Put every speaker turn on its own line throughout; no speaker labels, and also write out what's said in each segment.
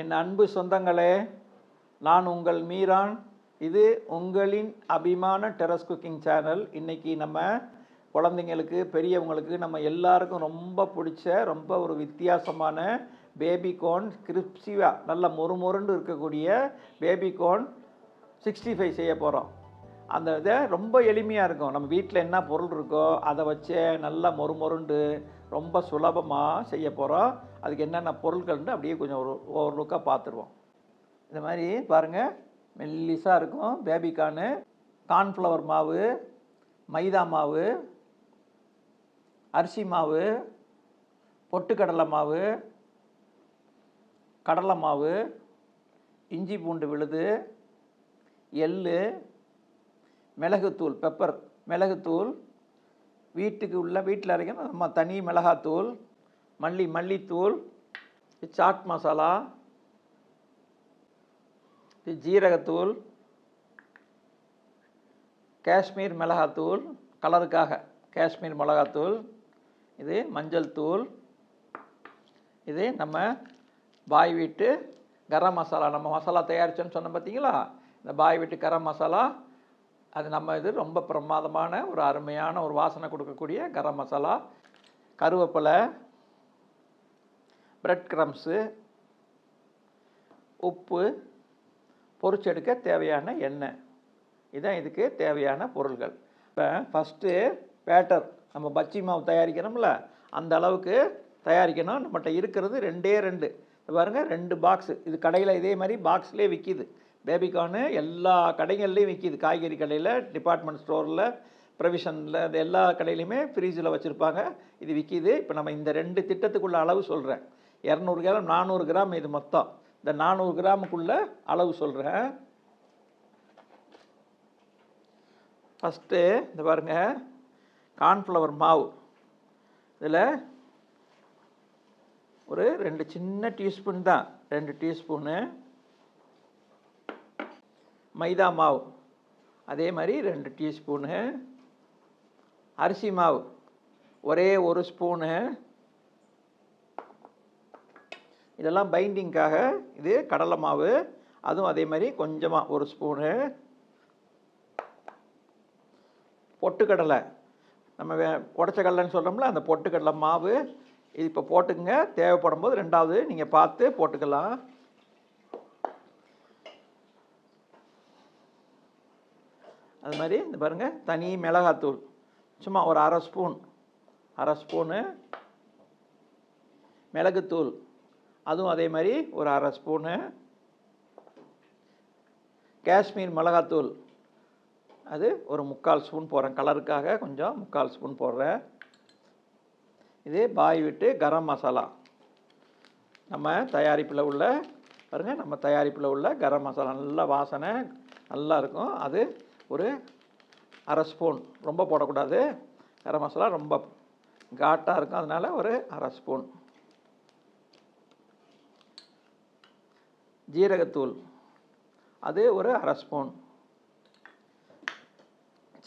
என் அன்பு சொந்தங்களே நான் உங்கள் மீரான் இது உங்களின் அபிமான டெரஸ் குக்கிங் சேனல் இன்றைக்கி நம்ம குழந்தைங்களுக்கு பெரியவங்களுக்கு நம்ம எல்லாருக்கும் ரொம்ப பிடிச்ச ரொம்ப ஒரு வித்தியாசமான பேபிகோன் கிரிப்சிவாக நல்ல மொறுமொருண்டு இருக்கக்கூடிய பேபிகோன் சிக்ஸ்டி ஃபைவ் செய்ய போகிறோம் அந்த இதை ரொம்ப எளிமையாக இருக்கும் நம்ம வீட்டில் என்ன பொருள் இருக்கோ அதை வச்சே நல்லா மொறுமொருண்டு ரொம்ப சுலபமாக செய்ய போகிறோம் அதுக்கு என்னென்ன பொருட்கள்னு அப்படியே கொஞ்சம் ஒரு ஓவர் லுக்காக பார்த்துருவோம் இந்த மாதிரி பாருங்கள் மெல்லிஸாக இருக்கும் பேபிகானு கார்ன்ஃப்ளவர் மாவு மைதா மாவு அரிசி மாவு பொட்டுக்கடலை மாவு கடலை மாவு இஞ்சி பூண்டு விழுது எள் மிளகுத்தூள் பெப்பர் மிளகுத்தூள் வீட்டுக்கு உள்ள வீட்டில் அரைக்கணும் நம்ம தனி மிளகாத்தூள் மல்லி மல்லித்தூள் சாட் மசாலா ஜீரகத்தூள் காஷ்மீர் மிளகாத்தூள் கலருக்காக காஷ்மீர் மிளகாத்தூள் இது மஞ்சள் தூள் இது நம்ம பாய் வீட்டு கரம் மசாலா நம்ம மசாலா தயாரிச்சோன்னு சொன்னோம் பார்த்தீங்களா இந்த பாய் வீட்டு கரம் மசாலா அது நம்ம இது ரொம்ப பிரமாதமான ஒரு அருமையான ஒரு வாசனை கொடுக்கக்கூடிய கரம் மசாலா கருவேப்பிலை பிரெட் க்ரம்ஸு உப்பு பொறிச்செடுக்க தேவையான எண்ணெய் இதுதான் இதுக்கு தேவையான பொருள்கள் இப்போ ஃபஸ்ட்டு பேட்டர் நம்ம பச்சி மாவு தயாரிக்கணும்ல அந்த அளவுக்கு தயாரிக்கணும் நம்மகிட்ட இருக்கிறது ரெண்டே ரெண்டு பாருங்கள் ரெண்டு பாக்ஸு இது கடையில் இதே மாதிரி பாக்ஸ்லேயே விற்கிது பேபிகார்னு எல்லா கடைகள்லேயும் விற்கிது காய்கறி கடையில் டிபார்ட்மெண்ட் ஸ்டோரில் ப்ரொவிஷனில் இந்த எல்லா கடையிலையுமே ஃப்ரீஜில் வச்சுருப்பாங்க இது விற்கிது இப்போ நம்ம இந்த ரெண்டு திட்டத்துக்குள்ள அளவு சொல்கிறேன் இரநூறு கிராம் நானூறு கிராம் இது மொத்தம் இந்த நானூறு கிராமுக்குள்ள அளவு சொல்கிறேன் ஃபஸ்ட்டு இந்த பாருங்கள் கார்ன்ஃப்ளவர் மாவு இதில் ஒரு ரெண்டு சின்ன டீஸ்பூன் தான் ரெண்டு டீஸ்பூனு மைதா மாவு அதே மாதிரி ரெண்டு டீஸ்பூனு அரிசி மாவு ஒரே ஒரு ஸ்பூனு இதெல்லாம் பைண்டிங்க்காக இது கடலை மாவு அதுவும் அதே மாதிரி கொஞ்சமாக ஒரு ஸ்பூனு பொட்டுக்கடலை நம்ம உடச்ச கடலைன்னு சொல்கிறோம்ல அந்த பொட்டுக்கடலை மாவு இது இப்போ போட்டுக்கங்க தேவைப்படும் போது ரெண்டாவது நீங்கள் பார்த்து போட்டுக்கலாம் அது மாதிரி இந்த பாருங்கள் தனி மிளகாத்தூள் சும்மா ஒரு அரை ஸ்பூன் அரை ஸ்பூனு மிளகுத்தூள் அதுவும் அதே மாதிரி ஒரு அரை ஸ்பூனு காஷ்மீர் மிளகாத்தூள் அது ஒரு முக்கால் ஸ்பூன் போடுறேன் கலருக்காக கொஞ்சம் முக்கால் ஸ்பூன் போடுறேன் இது பாய் விட்டு கரம் மசாலா நம்ம தயாரிப்பில் உள்ள பாருங்கள் நம்ம தயாரிப்பில் உள்ள கரம் மசாலா நல்லா வாசனை நல்லா இருக்கும் அது ஒரு அரை ஸ்பூன் ரொம்ப போடக்கூடாது கரம் மசாலா ரொம்ப காட்டாக இருக்கும் அதனால் ஒரு அரை ஸ்பூன் ஜீரகத்தூள் அது ஒரு அரை ஸ்பூன்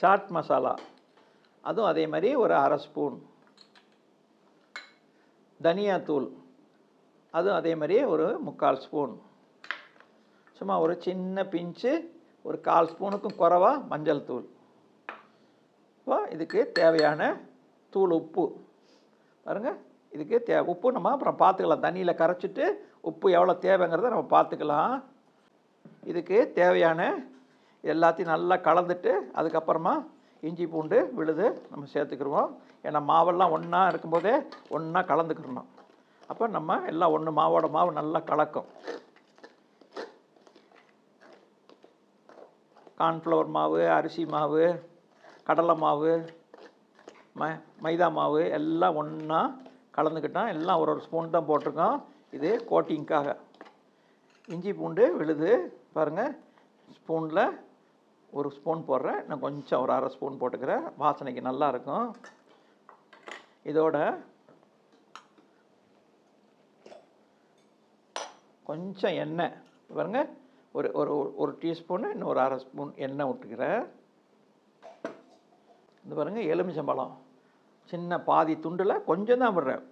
சாட் மசாலா அதுவும் அதே மாதிரி ஒரு அரை ஸ்பூன் தனியாத்தூள் அதுவும் அதே மாதிரி ஒரு முக்கால் ஸ்பூன் சும்மா ஒரு சின்ன பிஞ்சு ஒரு கால் ஸ்பூனுக்கும் குறவாக மஞ்சள் தூள் இப்போ இதுக்கு தேவையான தூள் உப்பு பாருங்கள் இதுக்கு தே உப்பு நம்ம அப்புறம் பார்த்துக்கலாம் தண்ணியில் கரைச்சிட்டு உப்பு எவ்வளோ தேவைங்கிறத நம்ம பார்த்துக்கலாம் இதுக்கு தேவையான எல்லாத்தையும் நல்லா கலந்துட்டு அதுக்கப்புறமா இஞ்சி பூண்டு விழுது நம்ம சேர்த்துக்கிடுவோம் ஏன்னா மாவெல்லாம் ஒன்றா இருக்கும்போதே ஒன்றா கலந்துக்கிடணும் அப்போ நம்ம எல்லாம் ஒன்று மாவோட மாவு நல்லா கலக்கும் கார்ன்ஃப்ளவர் மாவு அரிசி மாவு கடலை மாவு ம மைதா மாவு எல்லாம் ஒன்றா கலந்துக்கிட்டான் எல்லாம் ஒரு ஒரு ஸ்பூன் தான் போட்டிருக்கோம் இது கோட்டிங்க்காக இஞ்சி பூண்டு விழுது பாருங்கள் ஸ்பூனில் ஒரு ஸ்பூன் போடுறேன் நான் கொஞ்சம் ஒரு அரை ஸ்பூன் போட்டுக்கிறேன் வாசனைக்கு நல்லாயிருக்கும் இதோட கொஞ்சம் எண்ணெய் பாருங்கள் ஒரு ஒரு ஒரு டீஸ்பூனு இன்னொரு அரை ஸ்பூன் எண்ணெய் விட்டுக்கிறேன் இந்த பாருங்கள் எலுமிச்சம்பழம் சின்ன பாதி துண்டில் கொஞ்சம் தான் விடுறேன்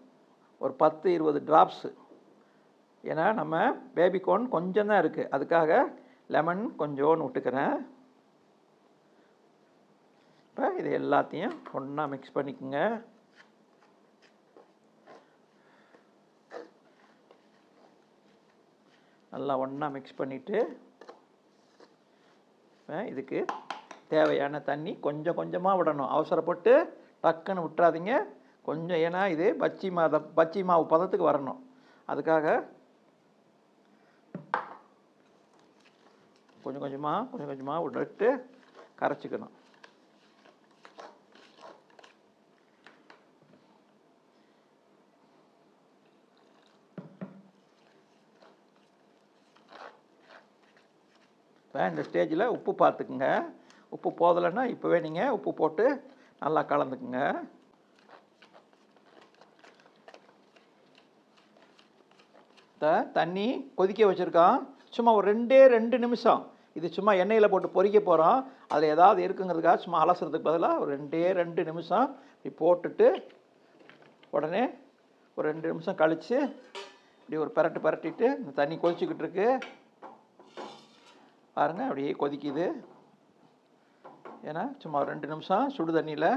ஒரு பத்து இருபது ட்ராப்ஸு ஏன்னா நம்ம பேபிகார்ன் கொஞ்சம் தான் இருக்குது அதுக்காக லெமன் கொஞ்சோன்னு விட்டுக்கிறேன் இப்போ இது எல்லாத்தையும் ஒன்றா மிக்ஸ் பண்ணிக்கோங்க நல்லா ஒன்றா மிக்ஸ் பண்ணிவிட்டு இதுக்கு தேவையான தண்ணி கொஞ்சம் கொஞ்சமாக விடணும் அவசரப்பட்டு டக்குன்னு விட்டுறாதீங்க கொஞ்சம் ஏன்னா இது பச்சி மாத பச்சி மாவு பதத்துக்கு வரணும் அதுக்காக கொஞ்சம் கொஞ்சமாக கொஞ்சம் கொஞ்சமாக விட்டுட்டு கரைச்சிக்கணும் இப்போ இந்த ஸ்டேஜில் உப்பு பார்த்துக்குங்க உப்பு போதலைன்னா இப்போவே நீங்கள் உப்பு போட்டு நல்லா கலந்துக்குங்க தண்ணி கொதிக்க வச்சுருக்கோம் சும்மா ஒரு ரெண்டே ரெண்டு நிமிஷம் இது சும்மா எண்ணெயில் போட்டு பொறிக்க போகிறோம் அதில் ஏதாவது இருக்குங்கிறதுக்காக சும்மா அலசுறதுக்கு பதிலாக ஒரு ரெண்டே ரெண்டு நிமிஷம் இப்படி போட்டுட்டு உடனே ஒரு ரெண்டு நிமிஷம் கழித்து இப்படி ஒரு பரட்டு பரட்டிட்டு இந்த தண்ணி கொதிச்சுக்கிட்டு இருக்கு பாருங்கள் அப்படியே கொதிக்குது ஏன்னா சும்மா ரெண்டு நிமிஷம் சுடு தண்ணியில்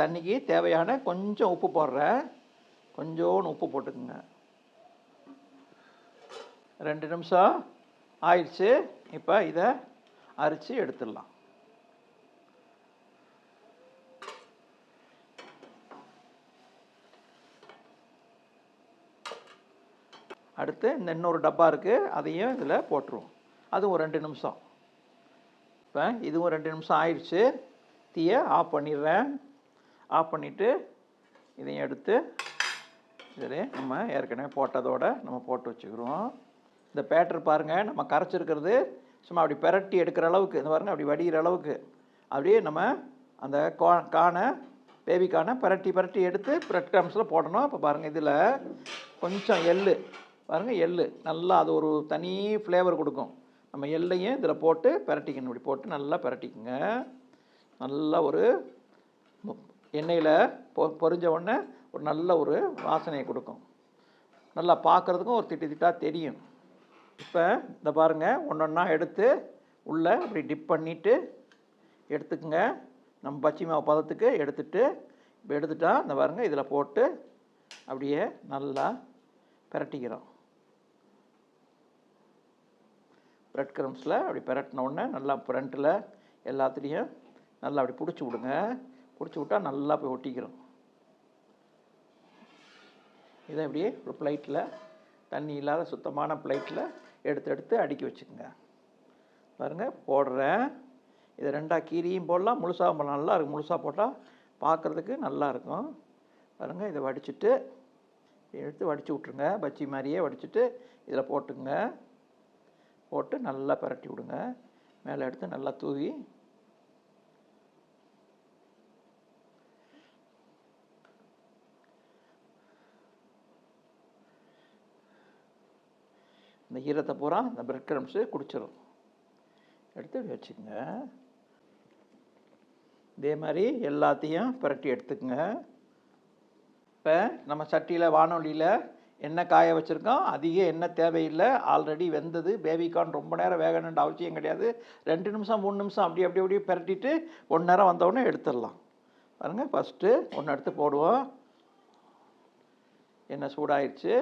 தண்ணிக்கு தேவையான கொஞ்சம் உப்பு போடுறேன் கொஞ்சோன்னு உப்பு போட்டுக்குங்க ரெண்டு நிமிஷம் ஆயிடுச்சு இப்போ இதை அரிச்சு எடுத்துடலாம் அடுத்து இந்த இன்னொரு டப்பா இருக்குது அதையும் இதில் போட்டுருவோம் அதுவும் ஒரு ரெண்டு நிமிஷம் இப்போ இதுவும் ரெண்டு நிமிஷம் ஆயிடுச்சு தீயை ஆஃப் பண்ணிடுறேன் ஆஃப் பண்ணிவிட்டு இதையும் எடுத்து சரி நம்ம ஏற்கனவே போட்டதோட நம்ம போட்டு வச்சுக்கிறோம் இந்த பேட்டர் பாருங்கள் நம்ம கரைச்சிருக்கிறது சும்மா அப்படி பெரட்டி எடுக்கிற அளவுக்கு இந்த பாருங்கள் அப்படி வடிகிற அளவுக்கு அப்படியே நம்ம அந்த கோ காணை பேபிக்கான பரட்டி பரட்டி எடுத்து பிரெட் கிராம்ஸில் போடணும் அப்போ பாருங்கள் இதில் கொஞ்சம் எள் பாருங்கள் எள் நல்லா அது ஒரு தனி ஃப்ளேவர் கொடுக்கும் நம்ம எல்லையும் இதில் போட்டு பரட்டிக்கணும் இப்படி போட்டு நல்லா பரட்டிக்குங்க நல்லா ஒரு எண்ணெயில் பொ பொறிஞ்ச உடனே ஒரு நல்ல ஒரு வாசனையை கொடுக்கும் நல்லா பார்க்குறதுக்கும் ஒரு திட்டு திட்டாக தெரியும் இப்போ இந்த பாருங்கள் ஒன்று ஒன்றா எடுத்து உள்ளே அப்படி டிப் பண்ணிவிட்டு எடுத்துக்கோங்க நம்ம பச்சை மாவு பதத்துக்கு எடுத்துட்டு இப்போ எடுத்துட்டால் இந்த பாருங்கள் இதில் போட்டு அப்படியே நல்லா பிரட்டிக்கிறோம் ப்ரெட் க்ரம்ஸில் அப்படி பெரட்டினோடனே நல்லா ஃப்ரண்ட்டில் எல்லாத்துலேயும் நல்லா அப்படி பிடிச்சி விடுங்க பிடிச்சி விட்டால் நல்லா போய் ஒட்டிக்கிறோம் இதை அப்படியே ஒரு பிளைட்டில் தண்ணி இல்லாத சுத்தமான பிளைட்டில் எடுத்து எடுத்து அடுக்கி வச்சுக்கோங்க பாருங்கள் போடுறேன் இதை ரெண்டாக கீரியும் போடலாம் முழுசாக போடலாம் நல்லா இருக்கும் முழுசாக போட்டால் பார்க்குறதுக்கு நல்லாயிருக்கும் பாருங்கள் இதை வடிச்சுட்டு எடுத்து வடித்து விட்ருங்க பஜ்ஜி மாதிரியே வடிச்சுட்டு இதில் போட்டுங்க போட்டு நல்லா பரட்டி விடுங்க மேலே எடுத்து நல்லா தூவி இந்த ஈரத்தை பூரா இந்த பிரெட் கிரம்ஸு குடிச்சிடும் எடுத்து வச்சுக்கோங்க இதே மாதிரி எல்லாத்தையும் பரட்டி எடுத்துக்கோங்க இப்போ நம்ம சட்டியில் வானொலியில் எண்ணெய் காய வச்சுருக்கோம் அதிக எண்ணெய் தேவையில்லை ஆல்ரெடி வெந்தது பேபிகார்ன் ரொம்ப நேரம் வேகணுன்ற அவசியம் கிடையாது ரெண்டு நிமிஷம் மூணு நிமிஷம் அப்படி அப்படி அப்படியே பெரட்டிட்டு ஒன்று நேரம் வந்தவுடனே எடுத்துடலாம் பாருங்கள் ஃபஸ்ட்டு ஒன்று எடுத்து போடுவோம் எண்ணெய் சூடாயிடுச்சு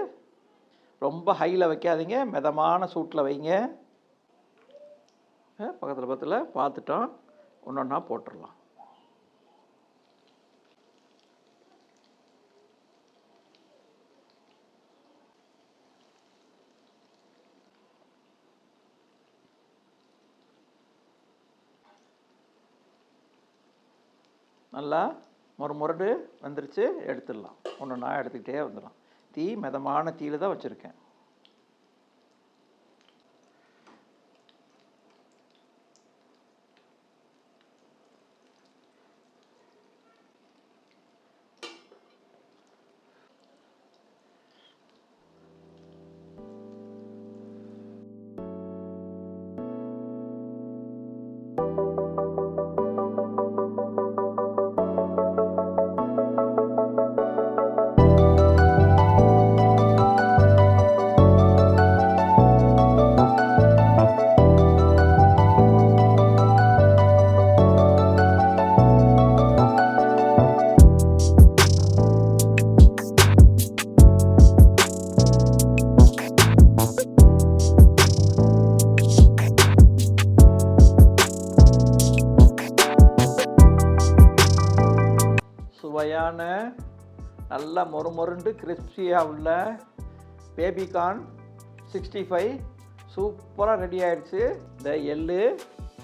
ரொம்ப ஹையில் வைக்காதீங்க மிதமான சூட்டில் வைங்க பக்கத்தில் பக்கத்தில் பார்த்துட்டோம் ஒன்று ஒன்றா போட்டுடலாம் நல்லா முறு முரடு வந்துருச்சு எடுத்துடலாம் ஒன்று நான் எடுத்துக்கிட்டே வந்துடலாம் தீ மிதமான தீயில் தான் வச்சுருக்கேன் சுவையான நல்லா மொறுமொருண்டு கிறிஸ்பியாக உள்ள பேபிகார்ன் சிக்ஸ்டி ஃபைவ் சூப்பராக ரெடி ஆகிடுச்சு இந்த எள்ளு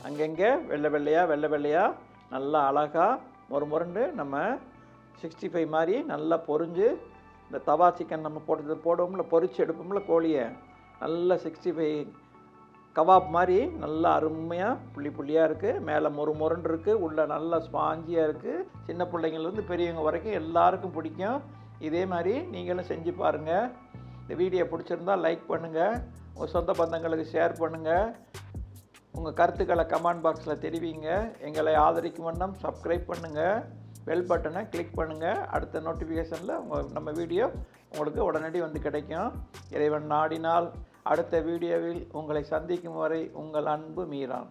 அங்கங்கே வெள்ளை வெள்ளையாக வெள்ளை வெள்ளையாக நல்லா அழகாக மொறுமொருண்டு நம்ம சிக்ஸ்டி ஃபைவ் மாதிரி நல்லா பொறிஞ்சு இந்த தவா சிக்கன் நம்ம போட்டு போடுவோம்ல பொறிச்சு எடுப்போம்ல கோழியை நல்லா சிக்ஸ்டி ஃபைவ் கவாப் மாதிரி நல்லா அருமையாக புள்ளி புள்ளியாக இருக்குது மேலே மொறு மொறுன்னு இருக்குது உள்ளே நல்லா ஸ்பாஞ்சியாக இருக்குது சின்ன பிள்ளைங்கள்லேருந்து பெரியவங்க வரைக்கும் எல்லாருக்கும் பிடிக்கும் இதே மாதிரி நீங்களும் செஞ்சு பாருங்கள் இந்த வீடியோ பிடிச்சிருந்தால் லைக் பண்ணுங்கள் உங்கள் சொந்த பந்தங்களுக்கு ஷேர் பண்ணுங்கள் உங்கள் கருத்துக்களை கமெண்ட் பாக்ஸில் தெரிவிங்க எங்களை ஆதரிக்கும் வண்ணம் சப்ஸ்கிரைப் பண்ணுங்கள் பெல் பட்டனை கிளிக் பண்ணுங்கள் அடுத்த நோட்டிஃபிகேஷனில் உங்கள் நம்ம வீடியோ உங்களுக்கு உடனடி வந்து கிடைக்கும் இறைவன் நாடினால் அடுத்த வீடியோவில் உங்களை சந்திக்கும் வரை உங்கள் அன்பு மீரான்